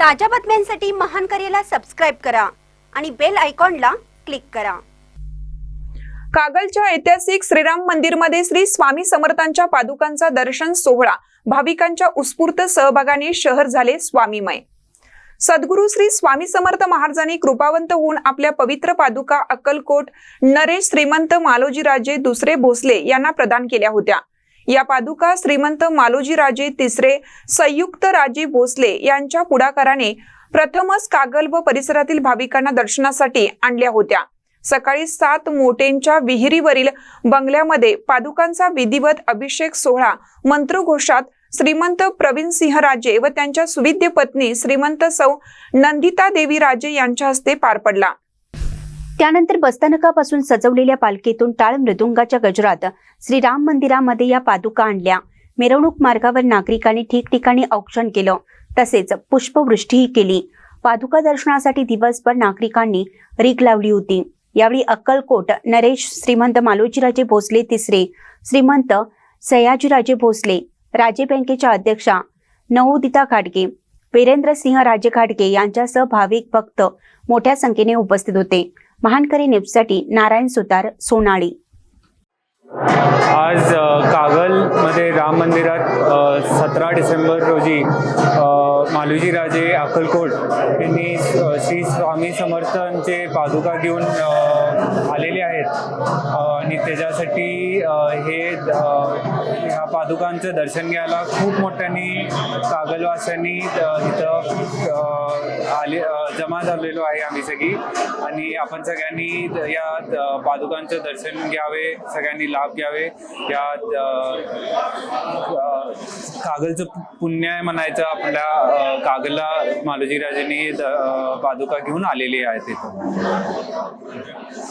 ताज्या बातम्यांसाठी महान करेला सबस्क्राईब करा आणि बेल आयकॉनला क्लिक करा. कागलच्या ऐतिहासिक श्रीराम मंदिरमध्ये श्री स्वामी समर्थांच्या पादुकांचा दर्शन सोहळा. भाविकांच्या उत्स्फूर्त सहभागाने शहर झाले स्वामीमय. सद्गुरू श्री स्वामी समर्थ महाराजांनी कृपावंत होऊन आपल्या पवित्र पादुका अक्कलकोट नरेश श्रीमंत मालोजीराजे दुसरे भोसले यांना प्रदान केल्या होत्या. या पादुका श्रीमंत मालोजीराजे तिसरे संयुक्त राजे भोसले यांच्या पुढाकाराने प्रथमच कागल व परिसरातील भाविकांना दर्शनासाठी आणल्या होत्या. सकाळी सात मोटेंच्या विहिरीवरील बंगल्यामध्ये पादुकांचा विधिवत अभिषेक सोहळा मंत्रघोषात श्रीमंत प्रवीण सिंह राजे व त्यांच्या सुविद्य पत्नी श्रीमंत सौ नंदिता देवी राजे यांच्या हस्ते पार पडला. त्यानंतर बसस्थानकापासून सजवलेल्या पालखीतून टाळ मृदुंगाच्या गजरात श्रीराम मंदिरामध्ये या पादुका आणल्या. मिरवणूक मार्गावर नागरिकांनी ठिकठिकाणी औक्षण केलं. तसेच पुष्पवृष्टीही केली. पादुका दर्शनासाठी दिवसभर नागरिकांनी रीक लावली होती. यावेळी अक्कलकोट नरेश श्रीमंत मालोजीराजे भोसले तिसरे श्रीमंत सयाजीराजे भोसले राजे बँकेच्या अध्यक्षा नवोदिता घाटगे वीरेंद्र सिंह राजे यांच्यासह भाविक भक्त मोठ्या संख्येने उपस्थित होते. महानकरी न्यूजसाठी नारायण सुतार सोनाळी. आज कागलमध्ये राम मंदिरात सतरा डिसेंबर रोजी मालुजी राजे अक्कलकोट यांनी श्री स्वामी समर्थांचे पादुका घेऊन आलेले आहेत. आणि त्याच्यासाठी हे ह्या पादुकांचं दर्शन घ्यायला खूप मोठ्याने कागलवासांनी इथं आले जमा झालेलो आहे आम्ही सगळी. आणि आपण सगळ्यांनी या पादुकांचं दर्शन घ्यावे सगळ्यांनी लाभ घ्यावे. या कागलचं पुण्य आहे म्हणायचं. आपल्या कागलला मालोजीराजेंनी पादुका घेऊन आलेली आहेत तिथं.